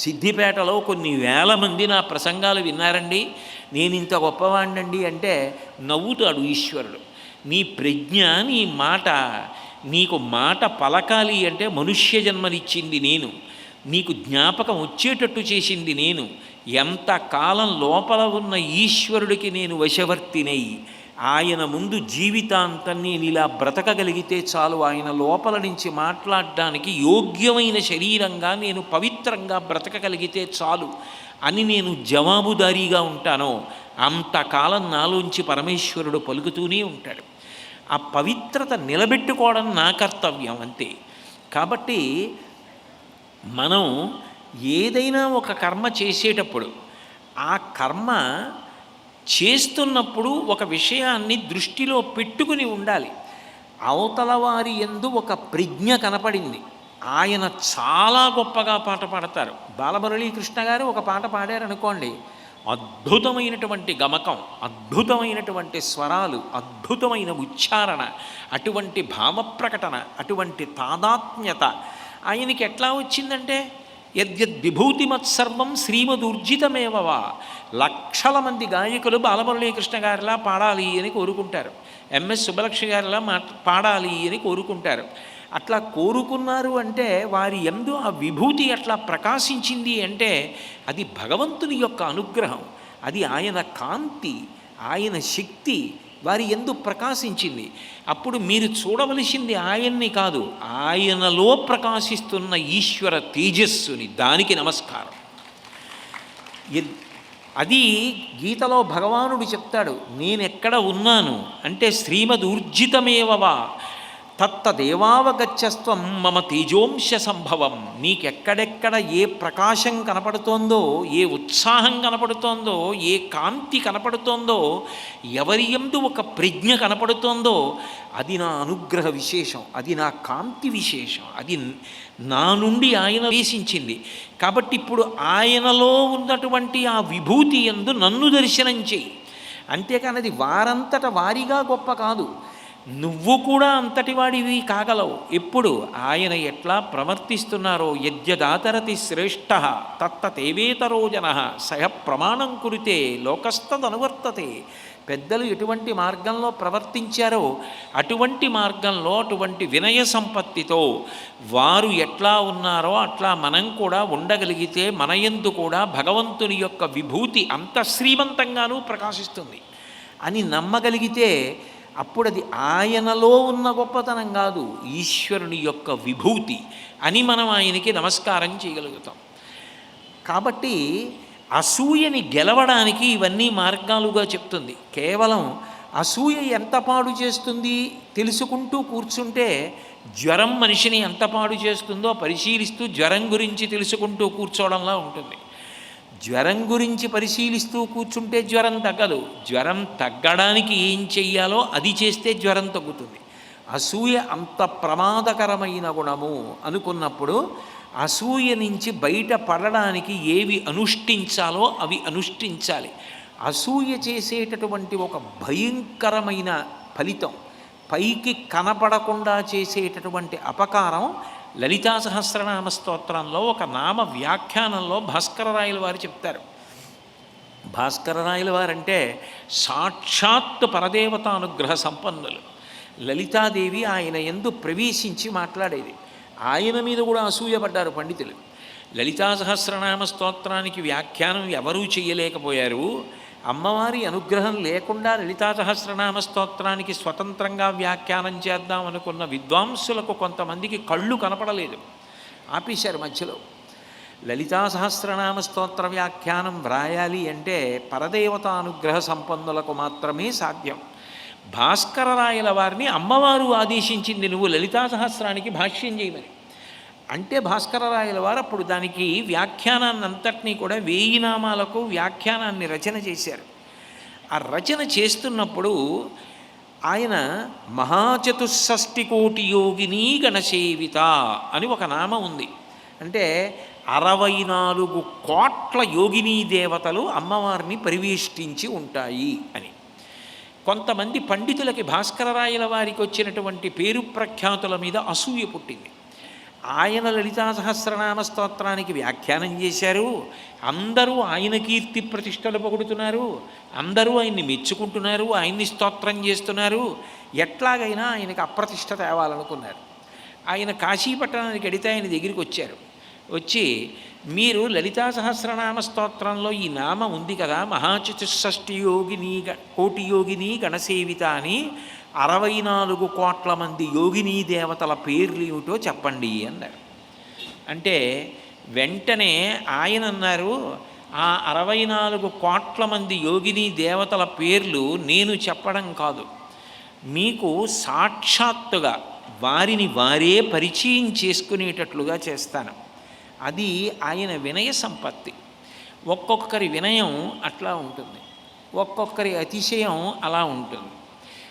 సిద్దిపేటలో కొన్ని వేల మంది నా ప్రసంగాలు విన్నారండి. నేను ఇంత గొప్పవాణ్ణండి అంటే నవ్వుతాడు ఈశ్వరుడు. నీ ప్రజ్ఞ నీ మాట నీకు మాట పలకాలి అంటే మనుష్య జన్మనిచ్చింది నేను. నీకు జ్ఞాపకం వచ్చేటట్టు చేసింది నేను. ఎంత కాలం లోపల ఉన్న ఈశ్వరుడికి నేను వశవర్తినై ఆయన ముందు జీవితాంతం నేను ఇలా బ్రతకగలిగితే చాలు. ఆయన లోపల నుంచి మాట్లాడడానికి యోగ్యమైన శరీరంగా నేను పవిత్రంగా బ్రతకగలిగితే చాలు అని నేను జవాబుదారీగా ఉంటానో అంతకాలం నాలోంచి పరమేశ్వరుడు పలుకుతూనే ఉంటాడు. ఆ పవిత్రత నిలబెట్టుకోవడం నా కర్తవ్యం అంతే. కాబట్టి మనం ఏదైనా ఒక కర్మ చేసేటప్పుడు ఆ కర్మ చేస్తున్నప్పుడు ఒక విషయాన్ని దృష్టిలో పెట్టుకుని ఉండాలి. అవతల వారి ఎందు ఒక ప్రజ్ఞ కనపడింది. ఆయన చాలా గొప్పగా పాట పాడతారు. బాలమురళీకృష్ణ గారు ఒక పాట పాడారనుకోండి అద్భుతమైనటువంటి గమకం అద్భుతమైనటువంటి స్వరాలు అద్భుతమైన ఉచ్చారణ అటువంటి భావప్రకటన అటువంటి తాదాత్మ్యత ఆయనకి ఎట్లా వచ్చిందంటే యద్యద్ విభూతిమత్సర్వం శ్రీమదుర్జితమేవవా లక్షల మంది గాయకులు బాలమురళీకృష్ణ గారిలా పాడాలి అని కోరుకుంటారు. ఎంఎస్ సుబ్బలక్ష్మి గారిలా మా పాడాలి అని కోరుకుంటారు. అట్లా కోరుకున్నారు అంటే వారి ఎందు ఆ విభూతి అట్లా ప్రకాశించింది అంటే అది భగవంతుని యొక్క అనుగ్రహం. అది ఆయన కాంతి ఆయన శక్తి వారి ఎందు ప్రకాశించింది. అప్పుడు మీరు చూడవలసింది ఆయన్ని కాదు ఆయనలో ప్రకాశిస్తున్న ఈశ్వర తేజస్సుని దానికి నమస్కారం. ఎద్- అది గీతలో భగవానుడు చెప్తాడు నేనెక్కడ ఉన్నాను? అంటే శ్రీమద్ ఊర్జితమేవవా తత్తదేవావగచ్చస్త్వం మమ తేజోంశ సంభవం నీకెక్కడెక్కడ ఏ ప్రకాశం కనపడుతోందో ఏ ఉత్సాహం కనపడుతోందో ఏ కాంతి కనపడుతోందో ఎవరి ఎందు ఒక ప్రజ్ఞ కనపడుతోందో అది నా అనుగ్రహ విశేషం అది నా కాంతి విశేషం అది నా నుండి ఆయన వేసించింది కాబట్టి ఇప్పుడు ఆయనలో ఉన్నటువంటి ఆ విభూతి ఎందు నన్ను దర్శనం చేయి. అంతేకాని అది వారంతట వారిగా గొప్ప కాదు. నువ్వు కూడా అంతటివాడివి కాగలవు. ఎప్పుడు ఆయన ఎట్లా ప్రవర్తిస్తున్నారో యజ్ఞదాతరతి శ్రేష్ఠ తత్తతేవేతరో జన. సహ ప్రమాణం కురితే లోకస్తదనువర్తతే పెద్దలు ఎటువంటి మార్గంలో ప్రవర్తించారో అటువంటి మార్గంలో అటువంటి వినయ సంపత్తితో వారు ఎట్లా ఉన్నారో అట్లా మనం కూడా ఉండగలిగితే మన యందు కూడా భగవంతుని యొక్క విభూతి అంత శ్రీమంతంగానూ ప్రకాశిస్తుంది. అని నమ్మగలిగితే అప్పుడు అది ఆయనలో ఉన్న గొప్పతనం కాదు ఈశ్వరుని యొక్క విభూతి అని మనం ఆయనకి నమస్కారం చేయగలుగుతాం. కాబట్టి అసూయని గెలవడానికి ఇవన్నీ మార్గాలుగా చెప్తుంది. కేవలం అసూయ ఎంత పాడు చేస్తుంది తెలుసుకుంటూ కూర్చుంటే జ్వరం మనిషిని ఎంత పాడు చేస్తుందో పరిశీలిస్తూ జ్వరం గురించి తెలుసుకుంటూ కూర్చోవడంలా ఉంటుంది. జ్వరం గురించి పరిశీలిస్తూ కూర్చుంటే జ్వరం తగ్గదు. జ్వరం తగ్గడానికి ఏం చెయ్యాలో అది చేస్తే జ్వరం తగ్గుతుంది. అసూయ అంత ప్రమాదకరమైన గుణము అనుకున్నప్పుడు అసూయ నుంచి బయటపడడానికి ఏవి అనుష్ఠించాలో అవి అనుష్ఠించాలి. అసూయ చేసేటటువంటి ఒక భయంకరమైన ఫలితం పైకి కనపడకుండా చేసేటటువంటి అపకారం లలితా సహస్రనామ స్తోత్రంలో ఒక నామ వ్యాఖ్యానంలో భాస్కరరాయల వారు చెప్తారు. భాస్కరరాయల వారంటే సాక్షాత్ పరదేవతానుగ్రహ సంపన్నులు. లలితాదేవి ఆయన ఎందు ప్రవేశించి మాట్లాడేది. ఆయన మీద కూడా అసూయపడ్డారు పండితులు. లలితా సహస్రనామ స్తోత్రానికి వ్యాఖ్యానం ఎవరూ చేయలేకపోయారు. అమ్మవారి అనుగ్రహం లేకుండా లలితా సహస్రనామ స్తోత్రానికి స్వతంత్రంగా వ్యాఖ్యానం చేద్దాం అనుకున్న విద్వాంసులకు కొంతమందికి కళ్ళు కనపడలేదు. ఆపేశారు మధ్యలో. లలితా సహస్రనామ స్తోత్ర వ్యాఖ్యానం వ్రాయాలి అంటే పరదేవతానుగ్రహ సంపన్నులకు మాత్రమే సాధ్యం. భాస్కరరాయల వారిని అమ్మవారు ఆదేశించింది నువ్వు లలితా సహస్రానికి భాష్యం చేయమని అంటే భాస్కరరాయల వారు అప్పుడు దానికి వ్యాఖ్యానాన్ని అంతటినీ కూడా వేయి నామాలకు వ్యాఖ్యానాన్ని రచన చేశారు. ఆ రచన చేస్తున్నప్పుడు ఆయన మహాచతుషష్టి కోటి యోగిని గణసేవిత అని ఒక నామం ఉంది. అంటే అరవై నాలుగు కోట్ల యోగినీ దేవతలు అమ్మవారిని పరివేష్టించి ఉంటాయి అని. కొంతమంది పండితులకి భాస్కరరాయల వారికి వచ్చినటువంటి పేరు ప్రఖ్యాతుల మీద అసూయ పుట్టింది. ఆయన లలితా సహస్రనామ స్తోత్రానికి వ్యాఖ్యానం చేశారు. అందరూ ఆయన కీర్తి ప్రతిష్టలు పొగుడుతున్నారు. అందరూ ఆయన్ని మెచ్చుకుంటున్నారు ఆయన్ని స్తోత్రం చేస్తున్నారు. ఎట్లాగైనా ఆయనకు అప్రతిష్ట తేవాలనుకున్నారు. ఆయన కాశీపట్టణానికి అడితే ఆయన దగ్గరికి వచ్చారు. వచ్చి మీరు లలితా సహస్రనామ స్తోత్రంలో ఈ నామం ఉంది కదా మహాచతుషష్టి యోగిని కోటి యోగిని గణసేవిత అని అరవై నాలుగు కోట్ల మంది యోగిని దేవతల పేర్లు ఏమిటో చెప్పండి అన్నారు. అంటే వెంటనే ఆయన అన్నారు ఆ అరవై నాలుగు కోట్ల మంది యోగిని దేవతల పేర్లు నేను చెప్పడం కాదు. మీకు సాక్షాత్తుగా వారిని వారే పరిచయం చేసుకునేటట్లుగా చేస్తాను. అది ఆయన వినయ సంపత్తి. ఒక్కొక్కరి వినయం అట్లా ఉంటుంది. ఒక్కొక్కరి అతిశయం అలా ఉంటుంది.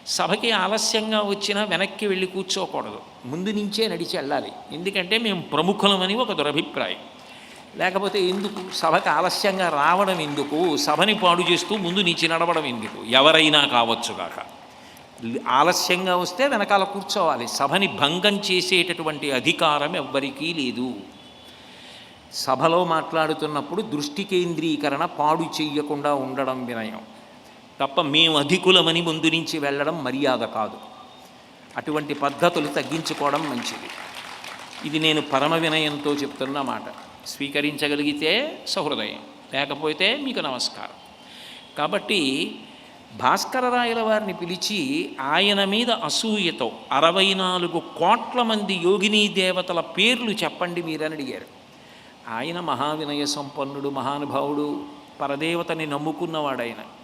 సభకి ఆలస్యంగా వచ్చినా వెనక్కి వెళ్ళి కూర్చోకూడదు. ముందు నుంచే నడిచి వెళ్ళాలి. ఎందుకంటే మేము ప్రముఖులమని ఒక దురభిప్రాయం. లేకపోతే ఎందుకు? సభకి ఆలస్యంగా రావడం ఎందుకు? సభని పాడు చేస్తూ ముందు నుంచి నడవడం ఎందుకు? ఎవరైనా కావచ్చుగాక ఆలస్యంగా వస్తే వెనకాల కూర్చోవాలి. సభని భంగం చేసేటటువంటి అధికారం ఎవ్వరికీ లేదు. సభలో మాట్లాడుతున్నప్పుడు దృష్టి కేంద్రీకరణ పాడు చెయ్యకుండా ఉండడం వినయం. తప్ప మేము అధికులమని ముందు నుంచి వెళ్ళడం మర్యాద కాదు. అటువంటి పద్ధతులు తగ్గించుకోవడం మంచిది. ఇది నేను పరమ వినయంతో చెప్తున్న మాట. స్వీకరించగలిగితే సహృదయం లేకపోతే మీకు నమస్కారం. కాబట్టి భాస్కరరాయల వారిని పిలిచి ఆయన మీద అసూయతో అరవై నాలుగు కోట్ల మంది యోగినీ దేవతల పేర్లు చెప్పండి మీరని అడిగారు. ఆయన మహావినయ సంపన్నుడు మహానుభావుడు పరదేవతని నమ్ముకున్నవాడు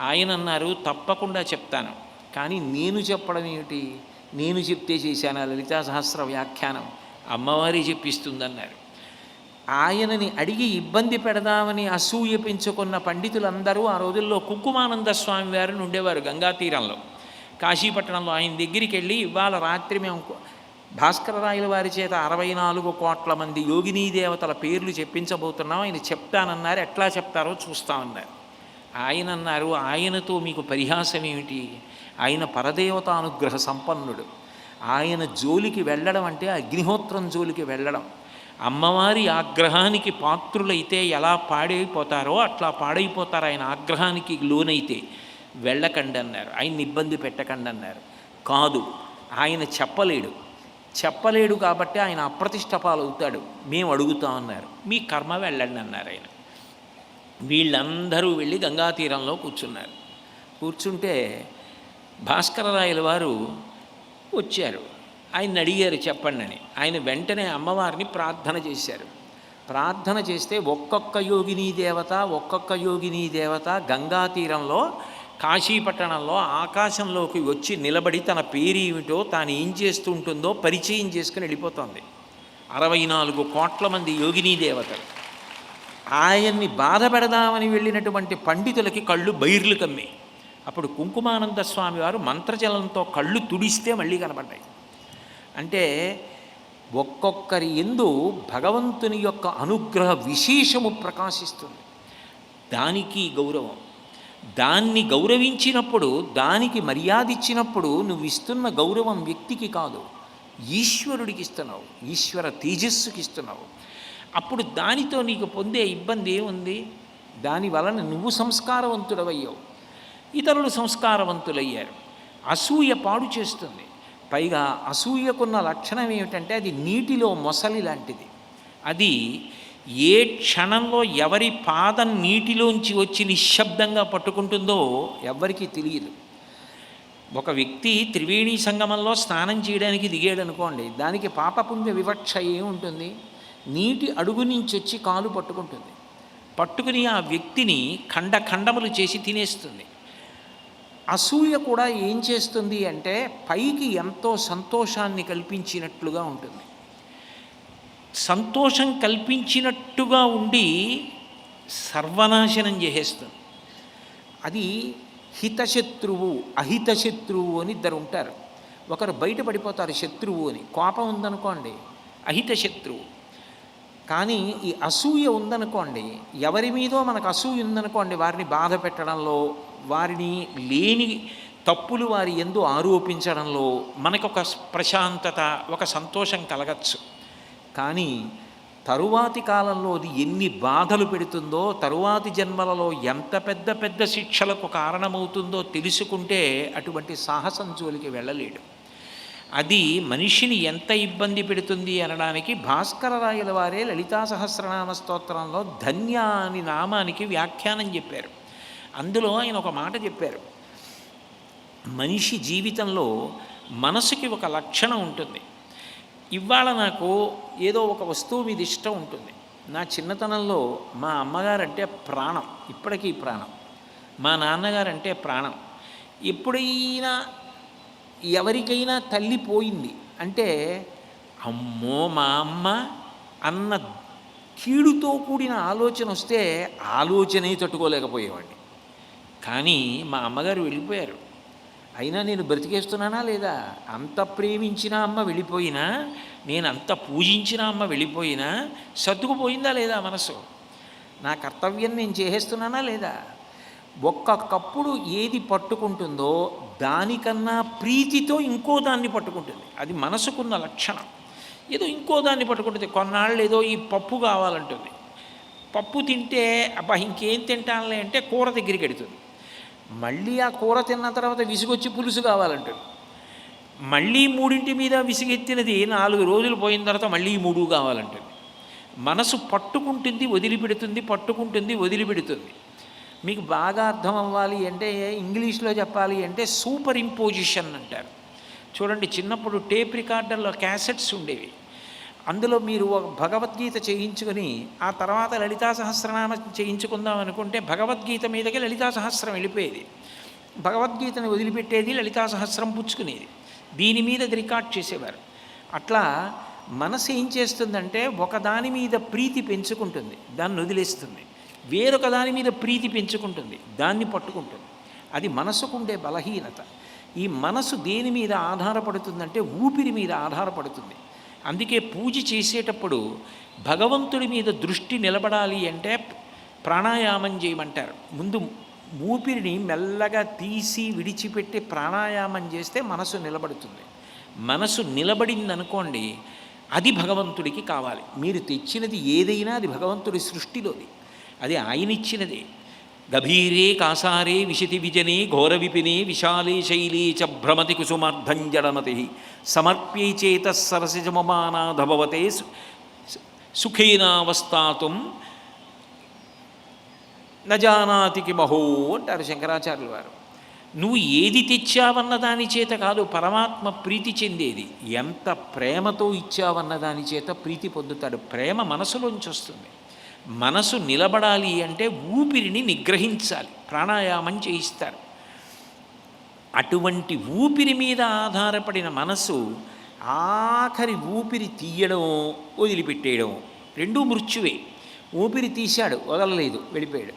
ఆయన అన్నారు తప్పకుండా చెప్తాను. కానీ నేను చెప్పడం ఏమిటి? నేను చెప్తే చేశాను లలితా సహస్ర వ్యాఖ్యానం? అమ్మవారి చెప్పిస్తుందన్నారు. ఆయనని అడిగి ఇబ్బంది పెడదామని అసూయ పెంచుకున్న పండితులందరూ ఆ రోజుల్లో కుక్కుమానంద స్వామి వారిని ఉండేవారు గంగా తీరంలో. కాశీపట్టణంలో ఆయన దగ్గరికి వెళ్ళి ఇవాళ రాత్రి మేము భాస్కరరాయల వారి చేత అరవై నాలుగు కోట్ల మంది యోగినీ దేవతల పేర్లు చెప్పించబోతున్నాం. ఆయన చెప్తానన్నారు. ఎట్లా చెప్తారో చూస్తామన్నారు ఆయన అన్నారు ఆయనతో మీకు పరిహాసం ఏమిటి ఆయన పరదేవతానుగ్రహ సంపన్నుడు. ఆయన జోలికి వెళ్ళడం అంటే అగ్నిహోత్రం జోలికి వెళ్ళడం. అమ్మవారి ఆగ్రహానికి పాత్రులైతే ఎలా పాడైపోతారో అట్లా పాడైపోతారు ఆయన ఆగ్రహానికి లోనైతే. వెళ్ళకండి అన్నారు ఆయన్ని ఇబ్బంది పెట్టకండి అన్నారు కాదు ఆయన చెప్పలేడు. చెప్పలేడు కాబట్టి ఆయన అప్రతిష్ట పాలవుతాడు. మేము అడుగుతామన్నారు. మీ కర్మ వెళ్ళండి అన్నారు ఆయన. వీళ్ళందరూ వెళ్ళి గంగా తీరంలో కూర్చున్నారు. కూర్చుంటే భాస్కరరాయల వారు వచ్చారు. ఆయన అడిగారు చెప్పండి అని ఆయన వెంటనే అమ్మవారిని ప్రార్థన చేశారు. ప్రార్థన చేస్తే ఒక్కొక్క యోగిని దేవత ఒక్కొక్క యోగిని దేవత గంగా తీరంలో కాశీపట్టణంలో ఆకాశంలోకి వచ్చి నిలబడి తన పేరు ఏమిటో తాను ఏం చేస్తూ ఉంటుందో పరిచయం చేసుకుని వెళ్ళిపోతుంది. అరవై నాలుగు కోట్ల మంది యోగినీ దేవతలు. ఆయన్ని బాధపెడదామని వెళ్ళినటువంటి పండితులకి కళ్ళు బైర్లు కమ్మి. అప్పుడు కుంకుమానంద స్వామి వారు మంత్రజలంతో కళ్ళు తుడిస్తే మళ్ళీ కనపడ్డాయి అంటే ఒక్కొక్కరి ఎందు భగవంతుని యొక్క అనుగ్రహ విశేషము ప్రకాశిస్తుంది. దానికి గౌరవం. దాన్ని గౌరవించినప్పుడు దానికి మర్యాద ఇచ్చినప్పుడు నువ్వు ఇస్తున్న గౌరవం వ్యక్తికి కాదు ఈశ్వరుడికి ఇస్తున్నావు ఈశ్వర తేజస్సుకి ఇస్తున్నావు. అప్పుడు దానితో నీకు పొందే ఇబ్బంది ఏముంది? దాని వలన నువ్వు సంస్కారవంతుడవయ్యావు. ఇతరులు సంస్కారవంతులయ్యారు. అసూయ పాడు చేస్తుంది. పైగా అసూయకున్న లక్షణం ఏమిటంటే అది నీటిలో మొసలి లాంటిది. అది ఏ క్షణంలో ఎవరి పాదం నీటిలోంచి వచ్చి నిశ్శబ్దంగా పట్టుకుంటుందో ఎవ్వరికీ తెలియదు. ఒక వ్యక్తి త్రివేణి సంగమంలో స్నానం చేయడానికి దిగాడు అనుకోండి దానికి పాపపుణ్య వివక్ష ఏముంటుంది? నీటి అడుగు నుంచి వచ్చి కాలు పట్టుకుంటుంది. పట్టుకుని ఆ వ్యక్తిని ఖండ ఖండములు చేసి తినేస్తుంది. అసూయ కూడా ఏం చేస్తుంది అంటే పైకి ఎంతో సంతోషాన్ని కల్పించినట్లుగా ఉంటుంది. సంతోషం కల్పించినట్టుగా ఉండి సర్వనాశనం చేసేస్తుంది. అది హితశత్రువు అహితశత్రువు అని ఇద్దరు ఉంటారు. ఒకరు బయట పడిపోతారు శత్రువు అని. కోపం ఉందనుకోండి అహితశత్రువు. కానీ ఈ అసూయ ఉందనుకోండి ఎవరి మీదో మనకు అసూయ ఉందనుకోండి వారిని బాధ పెట్టడంలో వారిని లేని తప్పులు వారి ఎందు ఆరోపించడంలో మనకొక ప్రశాంతత ఒక సంతోషం కలగచ్చు. కానీ తరువాతి కాలంలో అది ఎన్ని బాధలు పెడుతుందో తరువాతి జన్మలలో ఎంత పెద్ద పెద్ద శిక్షలకు కారణమవుతుందో తెలుసుకుంటే అటువంటి సాహసం జోలికి వెళ్ళలేడు. అది మనిషిని ఎంత ఇబ్బంది పెడుతుంది అనడానికి భాస్కర రాయల వారే లలితా సహస్రనామ స్తోత్రంలో ధన్య అని నామానికి వ్యాఖ్యానం చెప్పారు. అందులో ఆయన ఒక మాట చెప్పారు. మనిషి జీవితంలో మనసుకి ఒక లక్షణం ఉంటుంది. ఇవాళ నాకు ఏదో ఒక వస్తువు మీద ఇష్టం ఉంటుంది. నా చిన్నతనంలో మా అమ్మగారంటే ప్రాణం. ఇప్పటికీ ప్రాణం. మా నాన్నగారంటే ప్రాణం. ఎప్పుడైనా ఎవరికైనా తల్లి పోయింది అంటే అమ్మో మా అమ్మ అన్న కీడుతో కూడిన ఆలోచన వస్తే ఆలోచనే తట్టుకోలేకపోయేవాడిని. కానీ మా అమ్మగారు వెళ్ళిపోయారు. అయినా నేను బ్రతికేస్తున్నానా లేదా? అంత ప్రేమించిన అమ్మ వెళ్ళిపోయినా? నేను అంత పూజించిన అమ్మ వెళ్ళిపోయినా? సర్దుకుపోయిందా లేదా మనసు? నా కర్తవ్యం నేను చేసేస్తున్నానా లేదా? ఒక్కొక్కప్పుడు ఏది పట్టుకుంటుందో దానికన్నా ప్రీతితో ఇంకో దాన్ని పట్టుకుంటుంది. అది మనసుకున్న లక్షణం. ఏదో ఇంకో దాన్ని పట్టుకుంటుంది. కొన్నాళ్ళు ఏదో ఈ పప్పు కావాలంటుంది. పప్పు తింటే అబ్బా ఇంకేం తింటానులే అంటే కూర దగ్గరికి ఎడుతుంది మళ్ళీ ఆ కూర తిన్న తర్వాత విసుగొచ్చి పులుసు కావాలంటుంది. మళ్ళీ మూడింటి మీద విసిగెత్తినది నాలుగు రోజులు పోయిన తర్వాత మళ్ళీ మూడు కావాలంటుంది. మనసు పట్టుకుంటుంది వదిలిపెడుతుంది పట్టుకుంటుంది వదిలిపెడుతుంది. మీకు బాగా అర్థం అవ్వాలి అంటే ఇంగ్లీష్లో చెప్పాలి అంటే సూపర్ ఇంపోజిషన్ అంటారు. చూడండి చిన్నప్పుడు టేప్ రికార్డర్లో క్యాసెట్స్ ఉండేవి. అందులో మీరు ఒక భగవద్గీత చేయించుకొని ఆ తర్వాత లలితా సహస్రనామ చేయించుకుందాం అనుకుంటే భగవద్గీత మీదకి లలితా సహస్రం వెళ్ళిపోయేది. భగవద్గీతను వదిలిపెట్టేది లలితా సహస్రం పుచ్చుకునేది. దీని మీద రికార్డ్ చేసేవారు. అట్లా మనసు ఏం చేస్తుందంటే ఒకదాని మీద ప్రీతి పెంచుకుంటుంది దాన్ని వదిలేస్తుంది. వేరొక దాని మీద ప్రీతి పెంచుకుంటుంది దాన్ని పట్టుకుంటుంది. అది మనసుకుండే బలహీనత. ఈ మనసు దేని మీద ఆధారపడుతుందంటే ఊపిరి మీద ఆధారపడుతుంది. అందుకే పూజ చేసేటప్పుడు భగవంతుడి మీద దృష్టి నిలబడాలి అంటే ప్రాణాయామం చేయమంటారు. ముందు ఊపిరిని మెల్లగా తీసి విడిచిపెట్టి ప్రాణాయామం చేస్తే మనసు నిలబడుతుంది. మనసు నిలబడిందనుకోండి అది భగవంతుడికి కావాలి. మీరు తెచ్చినది ఏదైనా అది భగవంతుడి సృష్టిలోది. అది ఆయన ఇచ్చినదే గభీరే కాసారే విశతి విజనే ఘోర విపినే విశాలే శైలీ చ భ్రమతి కుసుమార్ధంజడమతి సమర్ప్యై చేత సరసిజమమానాధభవతే సుఖీనావస్థాతుం నజానాతికి మహో అంటారు శంకరాచార్యులు వారు నువ్వు ఏది తెచ్చావన్న దాని చేత కాదు పరమాత్మ ప్రీతి చెందేది. ఎంత ప్రేమతో ఇచ్చావన్న దాని చేత ప్రీతి పొందుతాడు. ప్రేమ మనసులోంచి వస్తుంది. మనసు నిలబడాలి అంటే ఊపిరిని నిగ్రహించాలి ప్రాణాయామం చేయిస్తారు. అటువంటి ఊపిరి మీద ఆధారపడిన మనసు ఆఖరి ఊపిరి తీయడం వదిలిపెట్టేయడం రెండూ మృత్యువే. ఊపిరి తీశాడు వదలలేదు వెళ్ళిపోయాడు.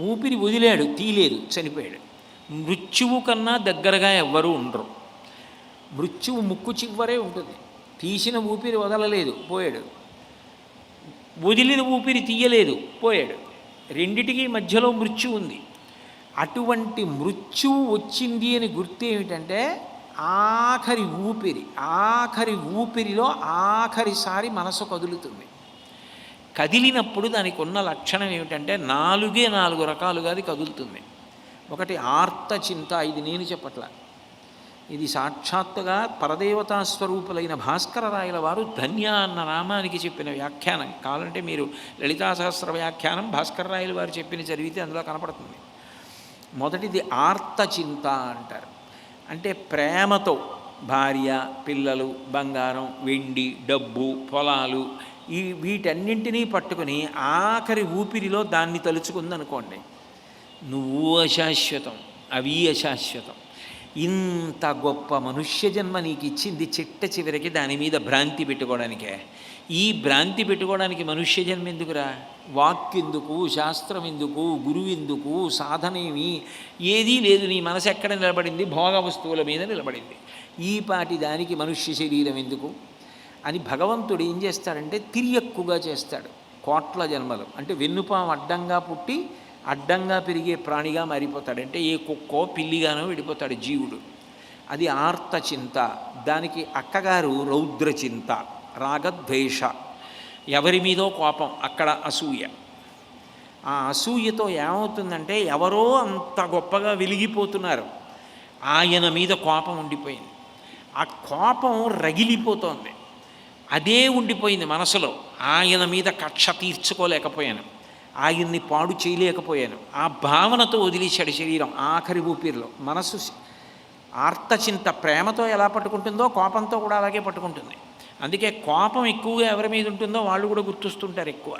ఊపిరి వదిలాడు తీయలేదు చనిపోయాడు. మృత్యువు కన్నా దగ్గరగా ఎవ్వరూ ఉండరు. మృత్యువు ముక్కు చివరే ఉంటుంది. తీసిన ఊపిరి వదలలేదు పోయాడు. వదిలిన ఊపిరి తీయలేదు. పోయాడు. రెండిటికి మధ్యలో మృత్యు ఉంది. అటువంటి మృత్యువు వచ్చింది అని గుర్తు ఏమిటంటే ఆఖరి ఊపిరి ఆఖరి ఊపిరిలో ఆఖరిసారి మనసు కదులుతుంది. కదిలినప్పుడు దానికి ఉన్న లక్షణం ఏమిటంటే నాలుగే నాలుగు రకాలుగా అది కదులుతుంది. ఒకటి ఆర్త చింత ఇది నేను చెప్పట్ల. ఇది సాక్షాత్తుగా పరదేవతా స్వరూపులైన భాస్కర వారు ధన్య అన్న నామానికి చెప్పిన వ్యాఖ్యానం. కావాలంటే మీరు లలితా సహస్ర వ్యాఖ్యానం భాస్కరరాయల వారు చెప్పిన చదివితే అందులో కనపడుతుంది. మొదటిది ఆర్త చింత అంటారు. అంటే ప్రేమతో భార్య పిల్లలు బంగారం వెండి డబ్బు పొలాలు ఈ వీటన్నింటినీ పట్టుకుని ఆఖరి ఊపిరిలో దాన్ని తలుచుకుందనుకోండి. నువ్వు అశాశ్వతం అవి అశాశ్వతం. ఇంత గొప్ప మనుష్య జన్మ నీకు ఇచ్చింది చిట్ట చివరికి దాని మీద భ్రాంతి పెట్టుకోవడానికే. ఈ భ్రాంతి పెట్టుకోవడానికి మనుష్య జన్మ ఎందుకురా? వాక్ ఎందుకు శాస్త్రం ఎందుకు గురువు ఎందుకు సాధనేమి? ఏదీ లేదు నీ మనసు ఎక్కడ నిలబడింది? భోగ వస్తువుల మీద నిలబడింది. ఈ పాటి దానికి మనుష్య శరీరం ఎందుకు? అని భగవంతుడు ఏం చేస్తాడంటే తిరియక్కుగా చేస్తాడు. కోట్ల జన్మలు. అంటే వెన్నుపాం అడ్డంగా పుట్టి అడ్డంగా పెరిగే ప్రాణిగా మారిపోతాడు అంటే ఏ కుక్కో పిల్లిగానో విడిపోతాడు జీవుడు. అది ఆర్త చింత దానికి అక్కగారు రౌద్ర చింత రాగద్వేష. ఎవరి మీదో కోపం అక్కడ అసూయ. ఆ అసూయతో ఏమవుతుందంటే ఎవరో అంత గొప్పగా వెలిగిపోతున్నారు. ఆయన మీద కోపం ఉండిపోయింది. ఆ కోపం రగిలిపోతోంది. అదే ఉండిపోయింది మనసులో. ఆయన మీద కక్ష తీర్చుకోలేకపోయాను. ఆయన్ని పాడు చేయలేకపోయాను. ఆ భావనతో వదిలేశాడు శరీరం ఆఖరి ఊపిరిలో. మనసు ఆర్తచింత ప్రేమతో ఎలా పట్టుకుంటుందో కోపంతో కూడా అలాగే పట్టుకుంటుంది. అందుకే కోపం ఎక్కువగా ఎవరి మీద ఉంటుందో వాళ్ళు కూడా గుర్తుస్తుంటారు ఎక్కువ.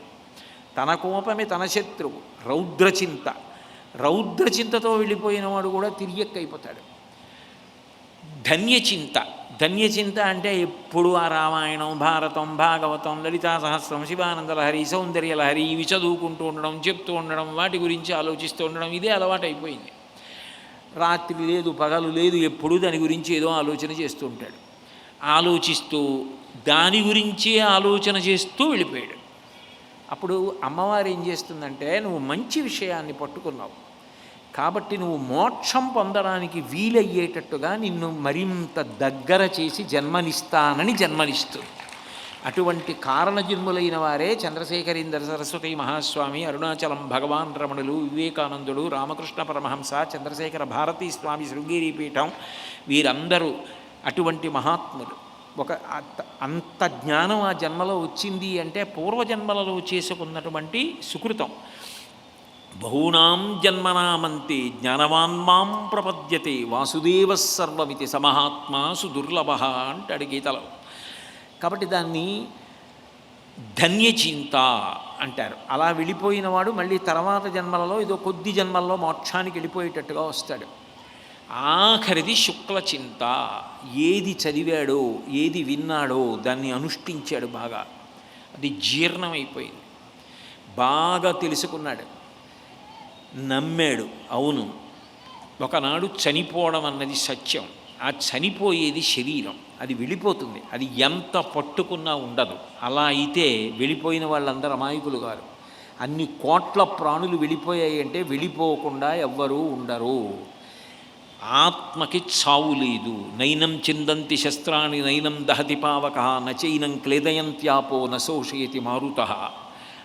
తన కోపమే తన శత్రువు రౌద్రచింత. రౌద్రచింతతో వెళ్ళిపోయిన వాడు కూడా తిరియక్కైపోతాడు ధన్యచింత. ధన్యచింత అంటే ఎప్పుడు ఆ రామాయణం భారతం భాగవతం లలితా సహస్రం శివానంద లహరి సౌందర్య లహరి ఇవి చదువుకుంటూ ఉండడం చెప్తూ ఉండడం వాటి గురించి ఆలోచిస్తూ ఉండడం ఇదే అలవాటైపోయింది. రాత్రి లేదు పగలు లేదు ఎప్పుడు దాని గురించి ఏదో ఆలోచన చేస్తూ ఉంటాడు. ఆలోచిస్తూ దాని గురించే ఆలోచన చేస్తూ వెళ్ళిపోయాడు. అప్పుడు అమ్మవారు ఏం చేస్తుందంటే నువ్వు మంచి విషయాన్ని పట్టుకున్నావు. కాబట్టి నువ్వు మోక్షం పొందడానికి వీలయ్యేటట్టుగా నిన్ను మరింత దగ్గర చేసి జన్మనిస్తానని జన్మనిస్తుంది అటువంటి కారణజన్ములైన వారే చంద్రశేఖరీంద్ర సరస్వతి మహాస్వామి అరుణాచలం భగవాన్ రమణులు వివేకానందుడు రామకృష్ణ పరమహంస చంద్రశేఖర భారతీ స్వామి శృంగేరి పీఠం వీరందరూ అటువంటి మహాత్ములు. ఒక అంత- అంత జ్ఞానం ఆ జన్మలో వచ్చింది అంటే పూర్వజన్మలలో చేసుకున్నటువంటి సుకృతం. బహూనాం జన్మనామంతే జ్ఞానవాన్ మాం ప్రపద్యతే వాసుదేవ సర్వమితి సమహాత్మా సుదుర్లభ అంటాడు గీతలో. కాబట్టి దాన్ని ధన్యచింత అంటారు. అలా వెళ్ళిపోయిన వాడు మళ్ళీ తర్వాత జన్మలలో ఏదో కొద్ది జన్మల్లో మోక్షానికి వెళ్ళిపోయేటట్టుగా వస్తాడు. ఆఖరిది శుక్ల చింత ఏది చదివాడో ఏది విన్నాడో దాన్ని అనుష్ఠించాడు బాగా. అది జీర్ణమైపోయింది. బాగా తెలుసుకున్నాడు. నమ్మాడు. అవును. ఒకనాడు చనిపోవడం అన్నది సత్యం. ఆ చనిపోయేది శరీరం. అది వెళ్ళిపోతుంది. అది ఎంత పట్టుకున్నా ఉండదు. అలా అయితే వెళ్ళిపోయిన వాళ్ళందరూ అమాయకులు గారు. అన్ని కోట్ల ప్రాణులు వెళ్ళిపోయాయి అంటే వెళ్ళిపోకుండా ఎవ్వరూ ఉండరు. ఆత్మకి చావు లేదు. నైనం చిందంతి శస్త్రాన్ని నైనం దహతి పావక నచైనం క్లేదయంత్యాపో నశోషయతి మారుత.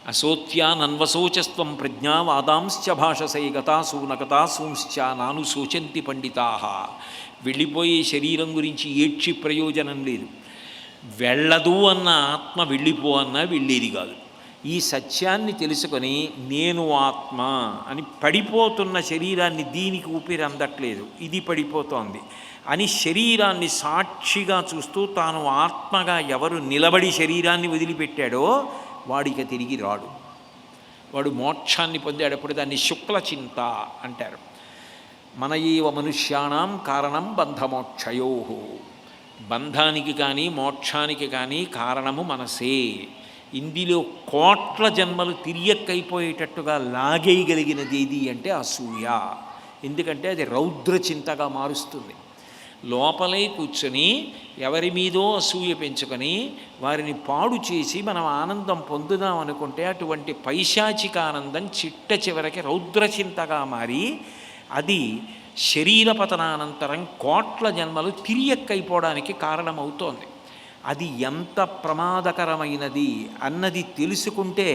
అశోత్యానన్వశోచస్వం ప్రజ్ఞావాదాంశ్చ భాషసై గతాసూ నగతాసూంశ్చ నాను శోచంతి పండితా. వెళ్ళిపోయే శరీరం గురించి ఏడ్చి ప్రయోజనం లేదు. వెళ్ళదు అన్న ఆత్మ వెళ్ళిపో అన్న వెళ్ళేది కాదు. ఈ సత్యాన్ని తెలుసుకొని నేను ఆత్మ అని పడిపోతున్న శరీరాన్ని దీనికి ఊపిరి అందట్లేదు. ఇది పడిపోతోంది. అని శరీరాన్ని సాక్షిగా చూస్తూ తాను ఆత్మగా ఎవరు నిలబడి శరీరాన్ని వదిలిపెట్టాడో వాడిక తిరిగి రాడు. వాడు మోక్షాన్ని పొందేటప్పుడు దాన్ని శుక్ల చింత అంటారు. మన ఈవ మనుష్యాణం కారణం బంధమోక్షయో. బంధానికి కానీ మోక్షానికి కానీ కారణము మనసే. ఇందులో కోట్ల జన్మలు తిరియక్కైపోయేటట్టుగా లాగేయగలిగినది ఏది అంటే అసూయ. ఎందుకంటే అది రౌద్ర చింతగా మారుస్తుంది. లోపలే కూర్చొని ఎవరి మీదో అసూయ పెంచుకొని వారిని పాడు చేసి మనం ఆనందం పొందుదాం అనుకుంటే అటువంటి పైశాచిక ఆనందం చిట్ట చివరికి రౌద్రచింతగా మారి అది శరీర పతనానంతరం కోట్ల జన్మలు తిరియక్కైపోవడానికి కారణమవుతోంది. అది ఎంత ప్రమాదకరమైనది అన్నది తెలుసుకుంటే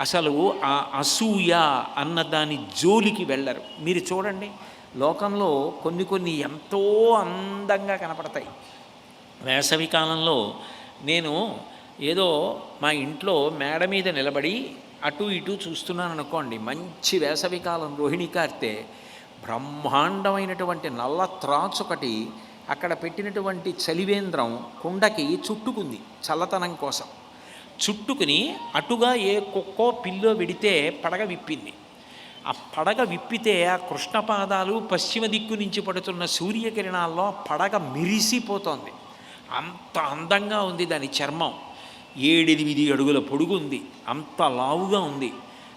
అసలు ఆ అసూయ అన్న దాని జోలికి వెళ్ళరు. మీరు చూడండి లోకంలో కొన్ని కొన్ని ఎంతో అందంగా కనపడతాయి. వేసవి కాలంలో నేను ఏదో మా ఇంట్లో మేడ మీద నిలబడి అటు ఇటు చూస్తున్నాను అనుకోండి మంచి వేసవికాలం రోహిణి కార్తే బ్రహ్మాండమైనటువంటి నల్ల త్రాచు ఒకటి అక్కడ పెట్టినటువంటి చలివేంద్రం కుండకి చుట్టుకుంది చల్లతనం కోసం. చుట్టుకుని అటుగా ఏ కుక్కో పిల్లో వెడితే పడగ విప్పింది. ఆ పడగ విప్పితే ఆ కృష్ణపాదాలు పశ్చిమ దిక్కు నుంచి పడుతున్న సూర్యకిరణాల్లో పడగ మిరిసిపోతోంది. అంత అందంగా ఉంది దాని చర్మం. ఏడెనిమిది అడుగుల పొడుగుంది. అంత లావుగా ఉంది.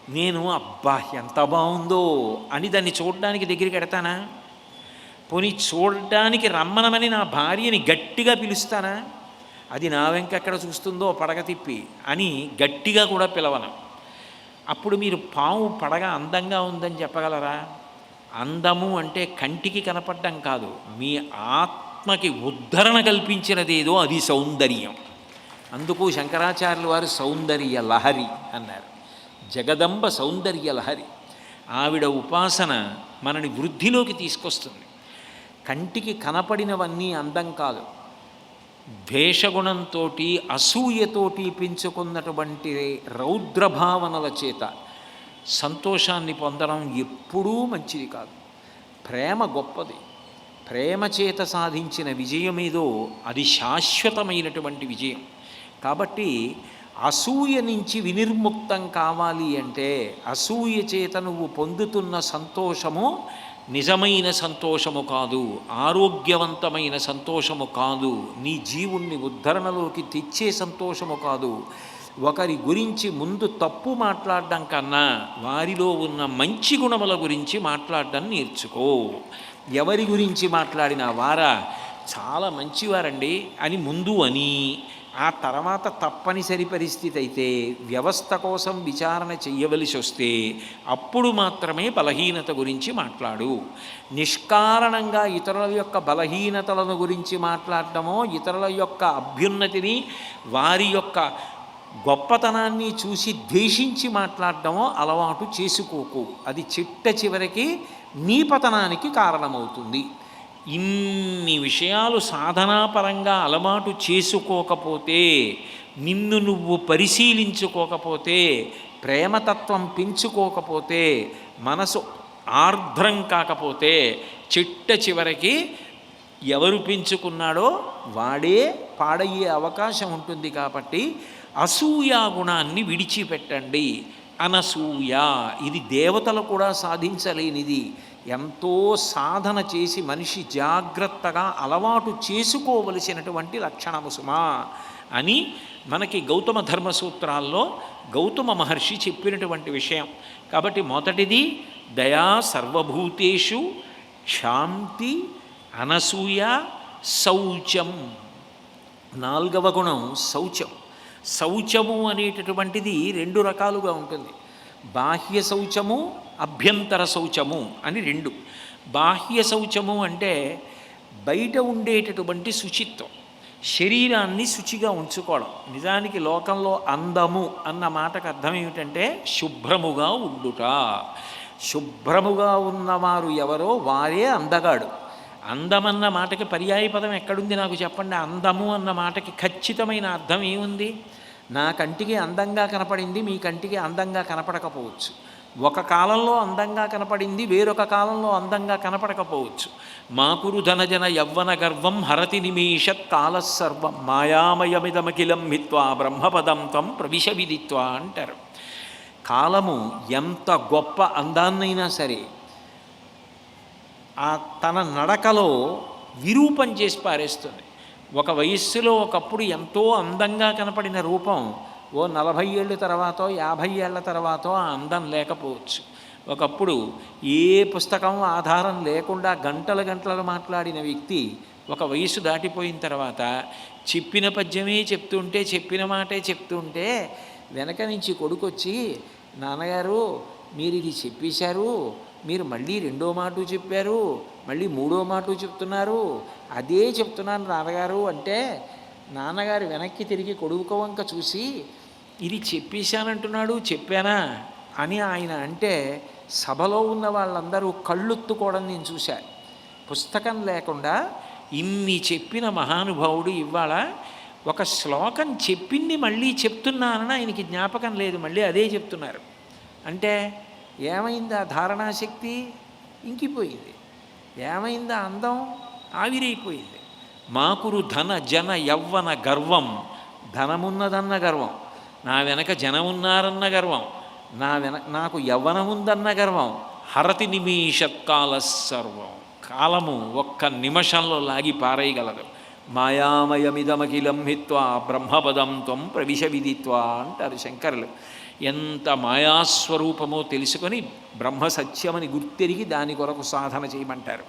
నేను అబ్బా ఎంత బాగుందో అని దాన్ని చూడడానికి దగ్గరికి ఎడతానా? పోనీ చూడడానికి రమ్మనమని నా భార్యని గట్టిగా పిలుస్తానా? అది నా వెంకెక్కడ చూస్తుందో పడగ తిప్పి అని గట్టిగా కూడా పిలవను. అప్పుడు మీరు పాము పడగ అందంగా ఉందని చెప్పగలరా? అందము అంటే కంటికి కనపడడం కాదు మీ ఆత్మకి ఉద్ధరణ కల్పించినదేదో అది సౌందర్యం. అందుకు శంకరాచార్యుల వారు సౌందర్య లహరి అన్నారు. జగదంబ సౌందర్య లహరి. ఆవిడ ఉపాసన మనని వృద్ధిలోకి తీసుకొస్తుంది. కంటికి కనపడినవన్నీ అందం కాదు. ద్వేషగుణంతో అసూయతోటి పెంచుకున్నటువంటి రౌద్రభావనల చేత సంతోషాన్ని పొందడం ఎప్పుడూ మంచిది కాదు. ప్రేమ గొప్పది. ప్రేమ చేత సాధించిన విజయమేదో అది శాశ్వతమైనటువంటి విజయం. కాబట్టి అసూయ నుంచి వినిర్ముక్తం కావాలి అంటే అసూయ చేత నువ్వు పొందుతున్న సంతోషము నిజమైన సంతోషము కాదు ఆరోగ్యవంతమైన సంతోషము కాదు నీ జీవుణ్ణి ఉద్ధరణలోకి తెచ్చే సంతోషము కాదు. ఒకరి గురించి ముందు తప్పు మాట్లాడడం కన్నా వారిలో ఉన్న మంచి గుణముల గురించి మాట్లాడడం నేర్చుకో. ఎవరి గురించి మాట్లాడినా వారా చాలా మంచివారండి అని ముందు అని ఆ తర్వాత తప్పనిసరి పరిస్థితి అయితే వ్యవస్థ కోసం విచారణ చెయ్యవలసి వస్తే అప్పుడు మాత్రమే బలహీనత గురించి మాట్లాడు. నిష్కారణంగా ఇతరుల యొక్క బలహీనతలను గురించి మాట్లాడటమో ఇతరుల యొక్క అభ్యున్నతిని వారి యొక్క గొప్పతనాన్ని చూసి ద్వేషించి మాట్లాడటమో అలవాటు చేసుకోకు. అది చిట్ట చివరికి నీ పతనానికి కారణమవుతుంది. ఇన్ని విషయాలు సాధనాపరంగా అలవాటు చేసుకోకపోతే నిన్ను నువ్వు పరిశీలించుకోకపోతే ప్రేమతత్వం పెంచుకోకపోతే మనసు ఆర్ద్రం కాకపోతే చిట్ట చివరికి ఎవరు పెంచుకున్నాడో వాడే పాడయ్యే అవకాశం ఉంటుంది కాబట్టి అసూయా గుణాన్ని విడిచిపెట్టండి. అనసూయ. ఇది దేవతలు కూడా సాధించలేనిది. ఎంతో సాధన చేసి మనిషి జాగ్రత్తగా అలవాటు చేసుకోవలసినటువంటి లక్షణము సుమా అని మనకి గౌతమ ధర్మ సూత్రాల్లో గౌతమ మహర్షి చెప్పినటువంటి విషయం. కాబట్టి మొదటిది దయా సర్వభూతేషు శాంతి అనసూయ శౌచం. నాలుగవ గుణం శౌచం. శౌచము అనేటటువంటిది రెండు రకాలుగా ఉంటుంది. బాహ్య శౌచము అభ్యంతర శౌచము అని రెండు. బాహ్య శౌచము అంటే బయట ఉండేటటువంటి శుచిత్వం శరీరాన్ని శుచిగా ఉంచుకోవడం. నిజానికి లోకంలో అందము అన్న మాటకు అర్థం ఏమిటంటే శుభ్రముగా ఉండుట. శుభ్రముగా ఉన్నవారు ఎవరో వారే అందగాడు. అందమన్న మాటకి పర్యాయ పదం ఎక్కడుంది నాకు చెప్పండి. అందము అన్న మాటకి ఖచ్చితమైన అర్థం ఏముంది? నా కంటికి అందంగా కనపడింది మీ కంటికి అందంగా కనపడకపోవచ్చు. ఒక కాలంలో అందంగా కనపడింది వేరొక కాలంలో అందంగా కనపడకపోవచ్చు. మాకురు ధనజన యవ్వన గర్వం హరతి నిమేషత్ కాలసర్వం మాయామయమిదమఖిలం హిత్వా బ్రహ్మపదం త్వం ప్రవిశ విదిత్వా అంటారు. కాలము ఎంత గొప్ప అందాన్నైనా సరే ఆ తన నడకలో విరూపం చేసి పారేస్తుంది. ఒక వయస్సులో ఒకప్పుడు ఎంతో అందంగా కనపడిన రూపం ఓ నలభై ఏళ్ళ తర్వాతో యాభై ఏళ్ళ తర్వాతో ఆ అందం లేకపోవచ్చు. ఒకప్పుడు ఏ పుస్తకం ఆధారం లేకుండా గంటల గంటలు మాట్లాడిన వ్యక్తి ఒక వయసు దాటిపోయిన తర్వాత చెప్పిన పద్యమే చెప్తుంటే చెప్పిన మాటే చెప్తుంటే వెనక నుంచి కొడుకొచ్చి నాన్నగారు మీరు ఇది చెప్పేశారు మీరు మళ్ళీ రెండో మాట చెప్పారు మళ్ళీ మూడో మాట చెప్తున్నారు. అదే చెప్తున్నాను నాన్నగారు అంటే నాన్నగారు వెనక్కి తిరిగి కొడుకు వంక చూసి ఇది చెప్పేశానంటున్నాడు చెప్పానా అని ఆయన అంటే సభలో ఉన్న వాళ్ళందరూ కళ్ళొత్తుకోవడం నేను చూశా. పుస్తకం లేకుండా ఇన్ని చెప్పిన మహానుభావుడు ఇవాళ ఒక శ్లోకం చెప్పింది మళ్ళీ చెప్తున్నానని ఆయనకి జ్ఞాపకం లేదు మళ్ళీ అదే చెప్తున్నారు. అంటే ఏమైంది ఆ ధారణాశక్తి? ఇంకిపోయింది. ఏమైంది ఆ అందం? ఆవిరైపోయింది. మాకురు ధన జన యవ్వన గర్వం. ధనమున్నదన్న గర్వం. నా వెనక జనం ఉన్నారన్న గర్వం. నా వెన నాకు యవ్వనముందన్న గర్వం. హరతి నిమిషత్కాల సర్వం. కాలము ఒక్క నిమిషంలో లాగి పారేయగలదు. మాయామయమిదమఖిలం హిత్వా బ్రహ్మపదం త్వం ప్రవిశ విదిత్వా అంటారు శంకరులు. ఎంత మాయాస్వరూపమో తెలుసుకొని బ్రహ్మ సత్యమని గుర్తెరిగి దాని కొరకు సాధన చేయమంటారు.